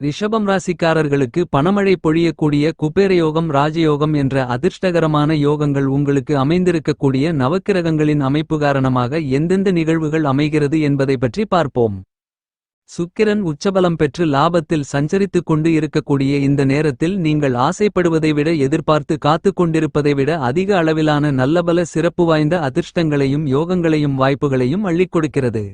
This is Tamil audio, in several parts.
ரிஷபம் ராசிக்காரர்களுக்கு பணமழை பொழியக்கூடிய குபேரயோகம் ராஜயோகம் என்ற அதிர்ஷ்டகரமான யோகங்கள் உங்களுக்கு அமைந்திருக்கக்கூடிய நவக்கிரகங்களின் அமைப்பு காரணமாக எந்தெந்த நிகழ்வுகள் அமைகிறது என்பதை பற்றி பார்ப்போம். சுக்கிரன் உச்சபலம் பெற்று லாபத்தில் சஞ்சரித்துக் கொண்டு இருக்கக்கூடிய இந்த நேரத்தில் நீங்கள் ஆசைப்படுவதை விட எதிர்பார்த்து காத்துக் கொண்டிருப்பதை விட அதிக அளவிலான நல்லபல சிறப்பு வாய்ந்த அதிர்ஷ்டங்களையும் யோகங்களையும் வாய்ப்புகளையும் அள்ளிக் கொடுக்கிறது.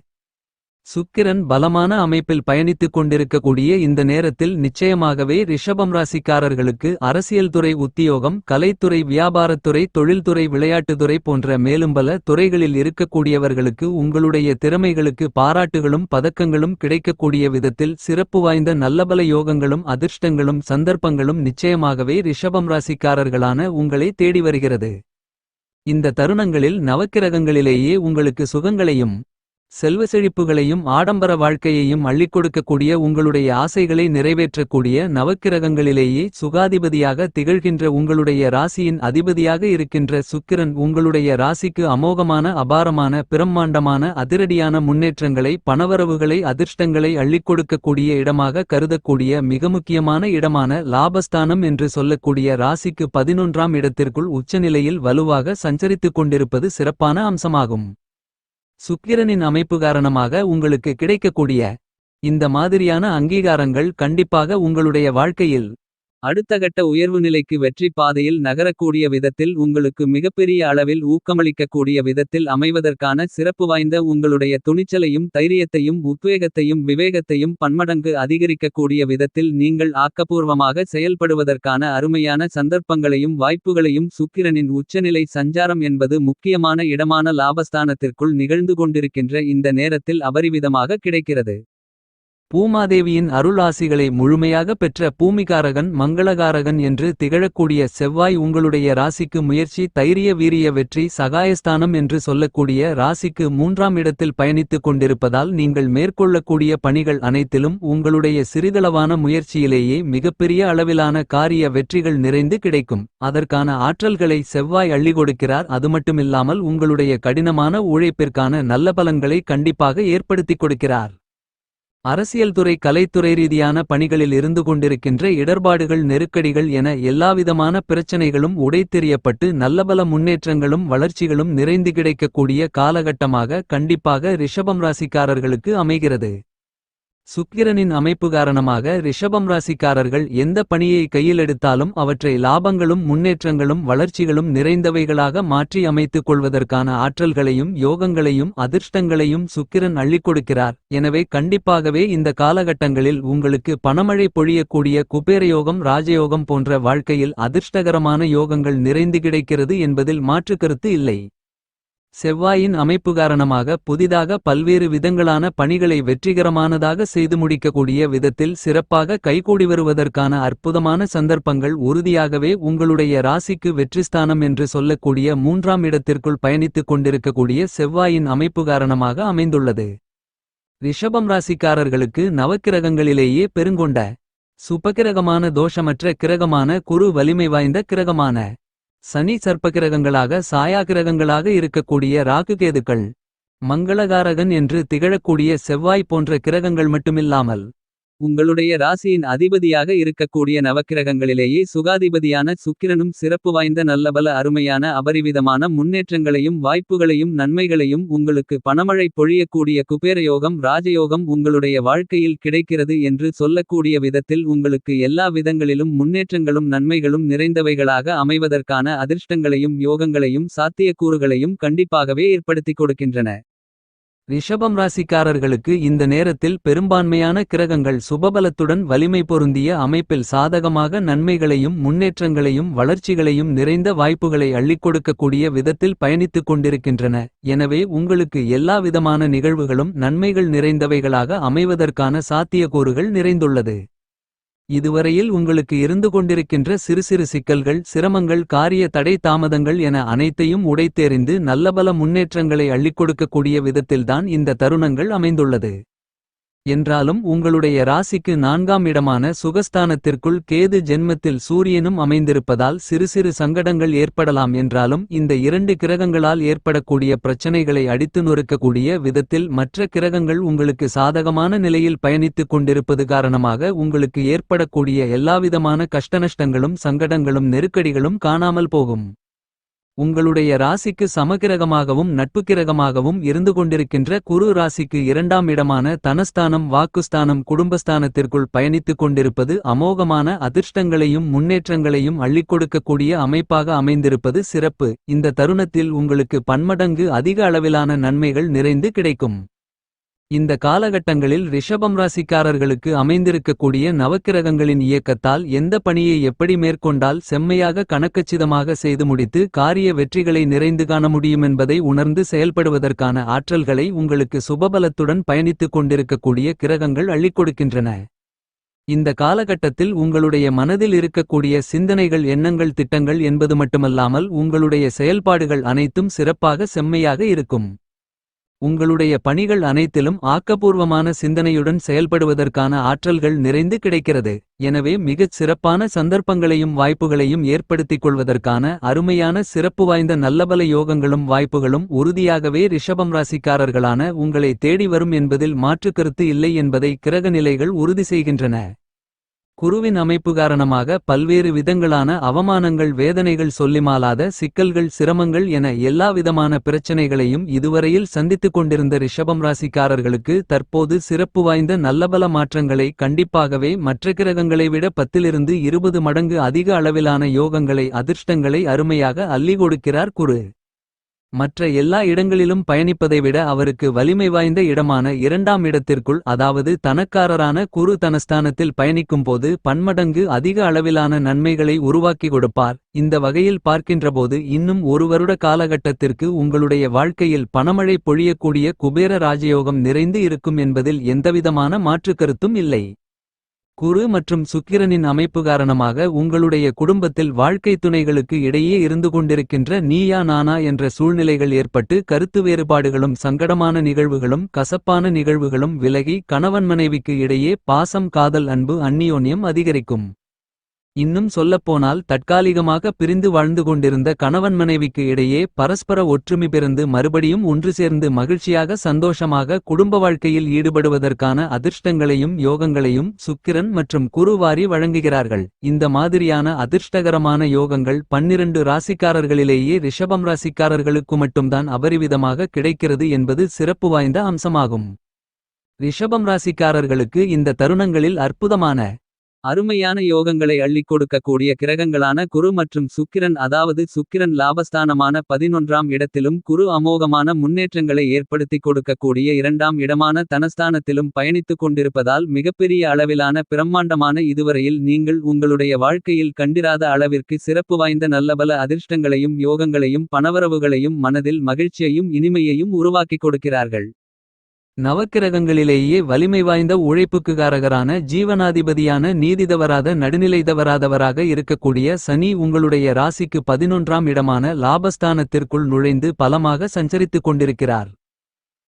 சுக்கிரன் பலமான அமைப்பில் பயணித்துக் கொண்டிருக்கக்கூடிய இந்த நேரத்தில் நிச்சயமாகவே ரிஷபம் ராசிக்காரர்களுக்கு அரசியல் துறை உத்தியோகம் கலைத்துறை வியாபாரத்துறை தொழில்துறை விளையாட்டுத்துறை போன்ற மேலும் பல துறைகளில் இருக்கக்கூடியவர்களுக்கு உங்களுடைய திறமைகளுக்கு பாராட்டுகளும் பதக்கங்களும் கிடைக்கக்கூடிய விதத்தில் சிறப்பு வாய்ந்த நல்லபல யோகங்களும் அதிர்ஷ்டங்களும் சந்தர்ப்பங்களும் நிச்சயமாகவே ரிஷபம் ராசிக்காரர்களான உங்களை தேடி வருகிறது. இந்த தருணங்களில் நவக்கிரகங்களிலேயே உங்களுக்கு சுகங்களையும் செல்வ செழிப்புகளையும் ஆடம்பர வாழ்க்கையையும் அள்ளிக் கொடுக்கக்கூடிய உங்களுடைய ஆசைகளை நிறைவேற்றக்கூடிய நவக்கிரகங்களிலேயே சுகாதிபதியாக திகழ்கின்ற உங்களுடைய ராசியின் அதிபதியாக இருக்கின்ற சுக்கிரன் உங்களுடைய ராசிக்கு அமோகமான அபாரமான பிரம்மாண்டமான அதிரடியான முன்னேற்றங்களை பணவரவுகளை அதிர்ஷ்டங்களை அள்ளிக் கொடுக்கக்கூடிய இடமாக கருதக்கூடிய மிக முக்கியமான இடமான லாபஸ்தானம் என்று சொல்லக்கூடிய ராசிக்கு பதினொன்றாம் இடத்திற்குள் உச்சநிலையில் வலுவாக சஞ்சரித்துக் கொண்டிருப்பது சிறப்பான அம்சமாகும். சுக்கிரனின் அமைப்பு காரணமாக உங்களுக்கு கிடைக்கக்கூடிய இந்த மாதிரியான அங்கீகாரங்கள் கண்டிப்பாக உங்களுடைய வாழ்க்கையில் அடுத்த கட்ட உயர்வு நிலைக்கு வெற்றி பாதையில் நகரக்கூடிய விதத்தில் உங்களுக்கு மிகப்பெரிய அளவில் ஊக்கமளிக்கக்கூடிய விதத்தில் அமைவதற்கான சிறப்பு வாய்ந்த உங்களுடைய துணிச்சலையும் தைரியத்தையும் உத்வேகத்தையும் விவேகத்தையும் பன்மடங்கு அதிகரிக்கக்கூடிய விதத்தில் நீங்கள் ஆக்கப்பூர்வமாக செயல்படுவதற்கான அருமையான சந்தர்ப்பங்களையும் வாய்ப்புகளையும் சுக்கிரனின் உச்சநிலை சஞ்சாரம் என்பது முக்கியமான இடமான லாபஸ்தானத்திற்குள் நிகழ்ந்து கொண்டிருக்கின்ற இந்த நேரத்தில் அபரிவிதமாக கிடைக்கிறது. பூமாதேவியின் அருள் ஆசிகளை முழுமையாக பெற்ற பூமிகாரகன் மங்களகாரகன் என்று திகழக்கூடிய செவ்வாய் உங்களுடைய ராசிக்கு முயற்சி தைரிய வீரிய வெற்றி சகாயஸ்தானம் என்று சொல்லக்கூடிய ராசிக்கு மூன்றாம் இடத்தில் பயணித்துக் கொண்டிருப்பதால் நீங்கள் மேற்கொள்ளக்கூடிய பணிகள் அனைத்திலும் உங்களுடைய சிறிதளவான முயற்சியிலேயே மிகப்பெரிய அளவிலான காரிய வெற்றிகள் நிறைந்து கிடைக்கும். அதற்கான ஆற்றல்களை செவ்வாய் அள்ளி கொடுக்கிறார். அது மட்டுமில்லாமல் உங்களுடைய கடினமான உழைப்பிற்கான நல்ல பலன்களை கண்டிப்பாக ஏற்படுத்திக் கொடுக்கிறார். அரசியல் துறை கலைத்துறை ரீதியான பணிகளில் இருந்து கொண்டிருக்கின்ற இடர்பாடுகள் நெருக்கடிகள் என எல்லாவிதமான பிரச்சனைகளும் உடைத்தெறியப்பட்டு நல்லபல முன்னேற்றங்களும் வளர்ச்சிகளும் நிறைந்து கிடைக்கக்கூடிய காலகட்டமாக கண்டிப்பாக ரிஷபம் ராசிக்காரர்களுக்கு அமைகிறது. சுக்கிரனின் அமைப்பு காரணமாக ரிஷபம் ராசிக்காரர்கள் எந்த பணியை கையில் எடுத்தாலும் அவற்றை லாபங்களும் முன்னேற்றங்களும் வளர்ச்சிகளும் நிறைந்தவைகளாக மாற்றி அமைத்துக் கொள்வதற்கான ஆற்றல்களையும் யோகங்களையும் அதிர்ஷ்டங்களையும் சுக்கிரன் அள்ளிக் கொடுக்கிறார். எனவே கண்டிப்பாகவே இந்த காலகட்டங்களில் உங்களுக்கு பணமழை பொழியக்கூடிய குபேரயோகம் ராஜயோகம் போன்ற வாழ்க்கையில் அதிர்ஷ்டகரமான யோகங்கள் நிறைந்து கிடைக்கிறது என்பதில் மாற்றுக்கருத்து இல்லை. செவ்வாயின் அமைப்பு காரணமாக புதிதாக பல்வேறு விதங்களான பணிகளை வெற்றிகரமானதாக செய்து முடிக்கக்கூடிய விதத்தில் சிறப்பாக கைகூடி வருவதற்கான அற்புதமான சந்தர்ப்பங்கள் உறுதியாகவே உங்களுடைய ராசிக்கு வெற்றிஸ்தானம் என்று சொல்லக்கூடிய மூன்றாம் இடத்திற்குள் பயணித்துக் கொண்டிருக்கக்கூடிய செவ்வாயின் அமைப்பு காரணமாக அமைந்துள்ளது. ரிஷபம் ராசிக்காரர்களுக்கு நவக்கிரகங்களிலேயே பெருங்கொண்ட சுபகிரகமான தோஷமற்ற கிரகமான குரு வலிமை வாய்ந்த கிரகமான சனி சர்ப்பகிரகங்களாக சாயாகிரகங்களாக இருக்கக்கூடிய ராகுகேதுக்கள் மங்களகாரகன் என்று திகழக்கூடிய செவ்வாய் போன்ற கிரகங்கள் மட்டுமில்லாமல் உங்களுடைய ராசியின் அதிபதியாக இருக்கக்கூடிய நவக்கிரகங்களிலேயே சுகாதிபதியான சுக்கிரனும் சிறப்பு வாய்ந்த நல்லபல அருமையான அபரிவிதமான முன்னேற்றங்களையும் வாய்ப்புகளையும் நன்மைகளையும் உங்களுக்கு பணமழை பொழியக்கூடிய குபேரயோகம் ராஜயோகம் உங்களுடைய வாழ்க்கையில் கிடைக்கிறது என்று சொல்லக்கூடிய விதத்தில் உங்களுக்கு எல்லா விதங்களிலும் முன்னேற்றங்களும் நன்மைகளும் நிறைந்தவைகளாக அமைவதற்கான அதிர்ஷ்டங்களையும் யோகங்களையும் சாத்தியக்கூறுகளையும் கண்டிப்பாகவே ஏற்படுத்திக் கொடுக்கின்றன. ரிஷபம் ராசிக்காரர்களுக்கு இந்த நேரத்தில் பெரும்பான்மையான கிரகங்கள் சுபபலத்துடன் வலிமை பொருந்திய அமைப்பில் சாதகமாக நன்மைகளையும் முன்னேற்றங்களையும் வளர்ச்சிகளையும் நிறைந்த வாய்ப்புகளை அள்ளிக் கொடுக்கக்கூடிய விதத்தில் பயணித்துக் கொண்டிருக்கின்றன. எனவே உங்களுக்கு எல்லா விதமான நிகழ்வுகளும் நன்மைகள் நிறைந்தவைகளாக அமைவதற்கான சாத்தியக்கூறுகள் நிறைந்துள்ளது. இதுவரையில் உங்களுக்கு இருந்து கொண்டிருக்கின்ற சிறு சிறு சிக்கல்கள் சிரமங்கள் காரிய தடை தாமதங்கள் என அனைத்தையும் உடைத்தெறிந்து நல்லபல முன்னேற்றங்களை அள்ளிக் கொடுக்கக்கூடிய விதத்தில்தான் இந்த தருணங்கள் அமைந்துள்ளது. என்றாலும் உங்களுடைய ராசிக்கு நான்காம் இடமான சுகஸ்தானத்திற்குள் கேது ஜென்மத்தில் சூரியனும் அமைந்திருப்பதால் சிறு சிறு சங்கடங்கள் ஏற்படலாம் என்றாலும் இந்த இரண்டு கிரகங்களால் ஏற்படக்கூடிய பிரச்சனைகளை அடித்து நொறுக்கக்கூடிய விதத்தில் மற்ற கிரகங்கள் உங்களுக்கு சாதகமான நிலையில் பயணித்துக் கொண்டிருப்பது காரணமாக உங்களுக்கு ஏற்படக்கூடிய எல்லாவிதமான கஷ்டநஷ்டங்களும் சங்கடங்களும் நெருக்கடிகளும் காணாமல் போகும். உங்களுடைய ராசிக்கு சமகிரகமாகவும் நட்புக்கிரகமாகவும் இருந்து கொண்டிருக்கின்ற குரு ராசிக்கு இரண்டாம் இடமான தனஸ்தானம் வாக்குஸ்தானம் குடும்பஸ்தானத்திற்குள் பயணித்துக் கொண்டிருப்பது அமோகமான அதிர்ஷ்டங்களையும் முன்னேற்றங்களையும் அள்ளிக் கொடுக்கக்கூடிய அமைப்பாக அமைந்திருப்பது சிறப்பு. இந்த தருணத்தில் உங்களுக்கு பன்மடங்கு அதிக அளவிலான நன்மைகள் நிறைந்து கிடைக்கும். இந்த காலகட்டங்களில் ரிஷபம் ராசிக்காரர்களுக்கு அமைந்திருக்கக்கூடிய நவக்கிரகங்களின் இயக்கத்தால் எந்த பணியை எப்படி மேற்கொண்டால் செம்மையாக கணக்கச்சிதமாக செய்து முடித்து காரிய வெற்றிகளை நிறைந்து காண முடியும் என்பதை உணர்ந்து செயல்படுவதற்கான ஆற்றல்களை உங்களுக்கு சுபபலத்துடன் பயணித்துக் கொண்டிருக்கக்கூடிய கிரகங்கள் அள்ளிக் கொடுக்கின்றன. இந்த காலகட்டத்தில் உங்களுடைய மனதில் இருக்கக்கூடிய சிந்தனைகள் எண்ணங்கள் திட்டங்கள் என்பது மட்டுமல்லாமல் உங்களுடைய செயல்பாடுகள் அனைத்தும் சிறப்பாக செம்மையாக இருக்கும். உங்களுடைய பணிகள் அனைத்திலும் ஆக்கப்பூர்வமான சிந்தனையுடன் செயல்படுவதற்கான ஆற்றல்கள் நிறைந்து கிடைக்கிறது. எனவே மிகச் சிறப்பான சந்தர்ப்பங்களையும் வாய்ப்புகளையும் ஏற்படுத்திக் கொள்வதற்கான அருமையான சிறப்பு வாய்ந்த நல்லபல யோகங்களும் வாய்ப்புகளும் உறுதியாகவே ரிஷபம் ராசிக்காரர்களான உங்களை தேடி வரும் என்பதில் மாற்றுக் கருத்து இல்லை என்பதை கிரக நிலைகள் உறுதி செய்கின்றன. குருவின் அமைப்பு காரணமாக பல்வேறு விதங்களான அவமானங்கள் வேதனைகள் சொல்லிமாலாத சிக்கல்கள் சிரமங்கள் என எல்லாவிதமான பிரச்சனைகளையும் இதுவரையில் சந்தித்துக் கொண்டிருந்த ரிஷபம் ராசிக்காரர்களுக்கு தற்போது சிறப்பு வாய்ந்த நல்லபல மாற்றங்களை கண்டிப்பாகவே மற்ற கிரகங்களை விட பத்திலிருந்து இருபது மடங்கு அதிக அளவிலான யோகங்களை அதிர்ஷ்டங்களை அருமையாக அள்ளி கொடுக்கிறார் குரு. மற்ற எல்லா இடங்களிலும் பயணிப்பதை விட அவருக்கு வலிமை வாய்ந்த இடமான இரண்டாம் இடத்திற்குள் அதாவது தனக்காரரான குரு தனஸ்தானத்தில் பயணிக்கும்போது பன்மடங்கு அதிக அளவிலான நன்மைகளை உருவாக்கி கொடுப்பார். இந்த வகையில் பார்க்கின்றபோது இன்னும் ஒரு வருட காலகட்டத்திற்கு உங்களுடைய வாழ்க்கையில் பணமழை பொழியக்கூடிய குபேர ராஜயோகம் நிறைந்து இருக்கும் என்பதில் எந்தவிதமான மாற்றுக் கருத்தும் இல்லை. குரு மற்றும் சுக்கிரனின் அமைப்பு காரணமாக உங்களுடைய குடும்பத்தில் வாழ்க்கை துணைகளுக்கு இடையே இருந்து கொண்டிருக்கின்ற நீயா நானா என்ற சூழ்நிலைகள் ஏற்பட்டு கருத்து வேறுபாடுகளும் சங்கடமான நிகழ்வுகளும் கசப்பான நிகழ்வுகளும் விலகி கணவன் மனைவிக்கு இடையே பாசம் காதல் அன்பு அந்நியோன்யம் அதிகரிக்கும். இன்னும் சொல்லப்போனால் தற்காலிகமாக பிரிந்து வாழ்ந்து கொண்டிருந்த கணவன் மனைவிக்கு இடையே பரஸ்பர ஒற்றுமை பிறந்து மறுபடியும் ஒன்று சேர்ந்து மகிழ்ச்சியாக சந்தோஷமாக குடும்ப வாழ்க்கையில் ஈடுபடுவதற்கான அதிர்ஷ்டங்களையும் யோகங்களையும் சுக்கிரன் மற்றும் குருவாரி வழங்குகிறார்கள். இந்த மாதிரியான அதிர்ஷ்டகரமான யோகங்கள் பன்னிரண்டு ராசிக்காரர்களிலேயே ரிஷபம் ராசிக்காரர்களுக்கு மட்டும்தான் அபரிவிதமாக கிடைக்கிறது என்பது சிறப்பு வாய்ந்த அம்சமாகும். ரிஷபம் ராசிக்காரர்களுக்கு இந்த தருணங்களில் அற்புதமான அருமையான யோகங்களை அள்ளிக் கொடுக்கக்கூடிய கிரகங்களான குரு மற்றும் சுக்கிரன் அதாவது சுக்கிரன் லாபஸ்தானமான பதினொன்றாம் இடத்திலும் குரு அமோகமான முன்னேற்றங்களை ஏற்படுத்திக் கொடுக்கக்கூடிய இரண்டாம் இடமான தனஸ்தானத்திலும் பயணித்துக் கொண்டிருப்பதால் மிகப்பெரிய அளவிலான பிரம்மாண்டமான இதுவரையில் நீங்கள் உங்களுடைய வாழ்க்கையில் கண்டிராத அளவிற்கு சிறப்பு வாய்ந்த நல்லபல அதிர்ஷ்டங்களையும் யோகங்களையும் பணவரவுகளையும் மனதில் மகிழ்ச்சியையும் இனிமையையும் உருவாக்கிக் கொடுக்கிறார்கள். நவக்கிரகங்களிலேயே வலிமை வாய்ந்த உழைப்புக்குகாரகரான ஜீவனாதிபதியான நீதிதவராத நடுநிலைதவராதவராக இருக்கக்கூடிய சனி உங்களுடைய ராசிக்கு பதினொன்றாம் இடமான லாபஸ்தானத்திற்குள் நுழைந்து பலமாக சஞ்சரித்துக் கொண்டிருக்கிறார்.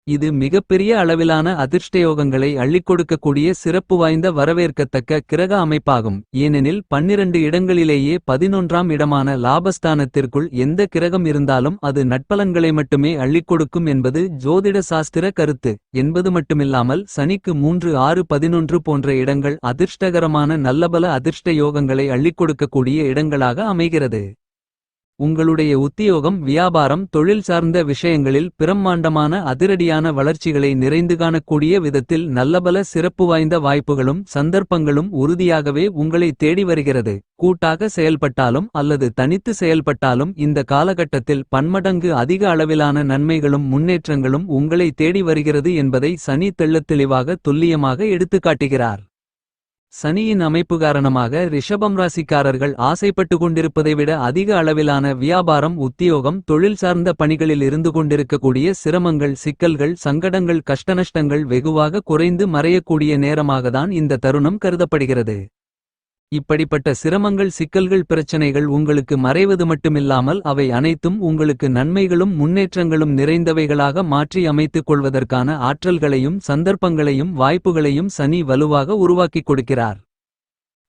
இது மிகப்பெரிய அளவிலான அதிர்ஷ்டயோகங்களை அள்ளிக் கொடுக்கக்கூடிய சிறப்பு வாய்ந்த வரவேற்கத்தக்க கிரக அமைப்பாகும். ஏனெனில் பன்னிரண்டு இடங்களிலேயே பதினொன்றாம் இடமான லாபஸ்தானத்திற்குள் எந்த கிரகம் இருந்தாலும் அது நட்பலன்களை மட்டுமே அள்ளிக் கொடுக்கும் என்பது ஜோதிட சாஸ்திர கருத்து. என்பது மட்டுமில்லாமல் சனிக்கு மூன்று ஆறு பதினொன்று போன்ற இடங்கள் அதிர்ஷ்டகரமான நல்லபல அதிர்ஷ்ட யோகங்களை அள்ளிக் கொடுக்கக்கூடிய இடங்களாக அமைகிறது. உங்களுடைய உத்தியோகம் வியாபாரம் தொழில் சார்ந்த விஷயங்களில் பிரம்மாண்டமான அதிரடியான வளர்ச்சிகளை நிறைந்து காணக்கூடிய விதத்தில் நல்லபல சிறப்பு வாய்ந்த வாய்ப்புகளும் சந்தர்ப்பங்களும் உறுதியாகவே உங்களை தேடி வருகிறது. கூட்டாக செயல்பட்டாலும் அல்லது தனித்து செயல்பட்டாலும் இந்த காலகட்டத்தில் பன்மடங்கு அதிக அளவிலான நன்மைகளும் முன்னேற்றங்களும் உங்களை தேடி வருகிறது என்பதை சனி தெள்ளத்தெளிவாக துல்லியமாக எடுத்துக்காட்டுகிறார். சனியின் அமைப்பு காரணமாக ரிஷபம் ராசிக்காரர்கள் ஆசைப்பட்டு கொண்டிருப்பதை விட அதிக அளவிலான வியாபாரம் உத்தியோகம் தொழில் சார்ந்த பணிகளில் இருந்து கொண்டிருக்கக்கூடிய சிரமங்கள் சிக்கல்கள் சங்கடங்கள் கஷ்டநஷ்டங்கள் வெகுவாக குறைந்து மறையக்கூடிய நேரமாகத்தான் இந்த தருணம் கருதப்படுகிறது. இப்படிப்பட்ட சிரமங்கள் சிக்கல்கள் பிரச்சனைகள் உங்களுக்கு மறைவது மட்டுமில்லாமல் அவை அனைத்தும் உங்களுக்கு நன்மைகளும் முன்னேற்றங்களும் நிறைந்தவைகளாக மாற்றி அமைத்துக் கொள்வதற்கான ஆற்றல்களையும் சந்தர்ப்பங்களையும் வாய்ப்புகளையும் சனி வலுவாக உருவாக்கிக் கொடுக்கிறார்.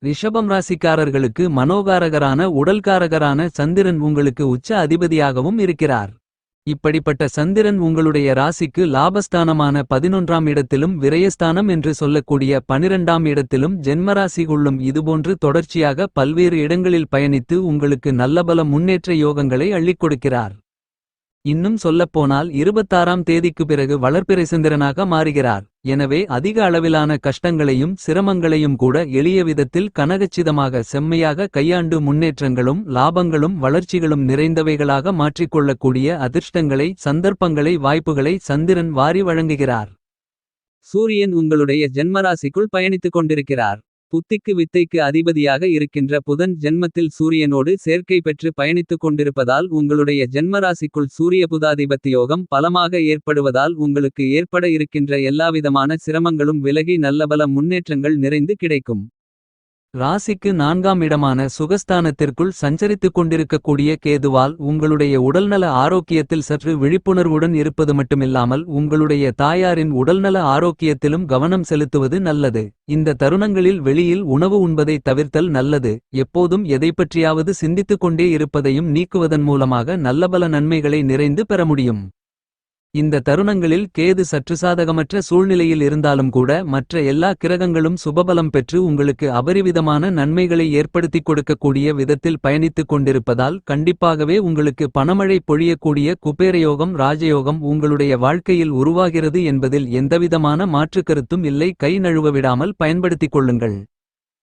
ரிஷபம் ராசிக்காரர்களுக்கு மனோகாரகரான உடல்காரகரான சந்திரன் உங்களுக்கு உச்ச அதிபதியாகவும் இருக்கிறார். இப்படிப்பட்ட சந்திரன் உங்களுடைய ராசிக்கு லாபஸ்தானமான பதினொன்றாம் இடத்திலும் விரயஸ்தானம் என்று சொல்லக்கூடிய பனிரெண்டாம் இடத்திலும் ஜென்மராசி கொள்ளும் இதுபோன்று தொடர்ச்சியாக பல்வேறு இடங்களில் பயணித்து உங்களுக்கு நல்லபல முன்னேற்ற யோகங்களை அள்ளிக் கொடுக்கிறார். இன்னும் சொல்லப்போனால் இருபத்தாறாம் தேதிக்கு பிறகு வளர்ப்பிறைசுந்தரனாக மாறுகிறார். எனவே அதிக அளவிலான கஷ்டங்களையும் சிரமங்களையும் கூட எளிய விதத்தில் கனகச்சிதமாக செம்மையாக கையாண்டு முன்னேற்றங்களும் லாபங்களும் வளர்ச்சிகளும் நிறைந்தவைகளாக மாற்றிக்கொள்ளக்கூடிய அதிர்ஷ்டங்களை சந்தர்ப்பங்களை வாய்ப்புகளை சந்திரன் வாரி வழங்குகிறார். சூரியன் உங்களுடைய ஜென்மராசிக்குள் பயணித்துக் கொண்டிருக்கிறார். புத்திக்கு வித்தைக்கு அதிபதியாக இருக்கின்ற புதன் ஜென்மத்தில் சூரியனோடு சேர்க்கை பெற்று பயணித்துக் கொண்டிருப்பதால் உங்களுடைய ஜென்மராசிக்குள் சூரிய புதாதிபத்தியோகம் பலமாக ஏற்படுவதால் உங்களுக்கு ஏற்பட இருக்கின்ற எல்லாவிதமான சிரமங்களும் விலகி நல்லபல முன்னேற்றங்கள் நிறைந்து கிடைக்கும். ராசிக்கு நான்காம் இடமான சுகஸ்தானத்திற்குள் சஞ்சரித்துக் கொண்டிருக்கக்கூடிய கேதுவால் உங்களுடைய உடல்நல ஆரோக்கியத்தில் சற்று விழிப்புணர்வுடன் இருப்பது மட்டுமில்லாமல் உங்களுடைய தாயாரின் உடல்நல ஆரோக்கியத்திலும் கவனம் செலுத்துவது நல்லது. இந்த தருணங்களில் வெளியில் உணவு உண்பதை தவிர்த்தல் நல்லது. எப்போதும் எதைப்பற்றியாவது சிந்தித்துக் கொண்டே இருப்பதையும் நீக்குவதன் மூலமாக நல்லபல நன்மைகளை நிறைந்து பெற முடியும். இந்த தருணங்களில் கேது சற்று சாதகமற்ற சூழ்நிலையில் இருந்தாலும் கூட மற்ற எல்லா கிரகங்களும் சுபபலம் பெற்று உங்களுக்கு அபரிவிதமான நன்மைகளை ஏற்படுத்திக் கொடுக்கக்கூடிய விதத்தில் பயணித்துக் கொண்டிருப்பதால் கண்டிப்பாகவே உங்களுக்கு பணமழை பொழியக்கூடிய குபேரயோகம் ராஜயோகம் உங்களுடைய வாழ்க்கையில் உருவாகிறது என்பதில் எந்தவிதமான மாற்றுக் கருத்தும் இல்லை. கை நழுவ விடாமல் பயன்படுத்திக் கொள்ளுங்கள்.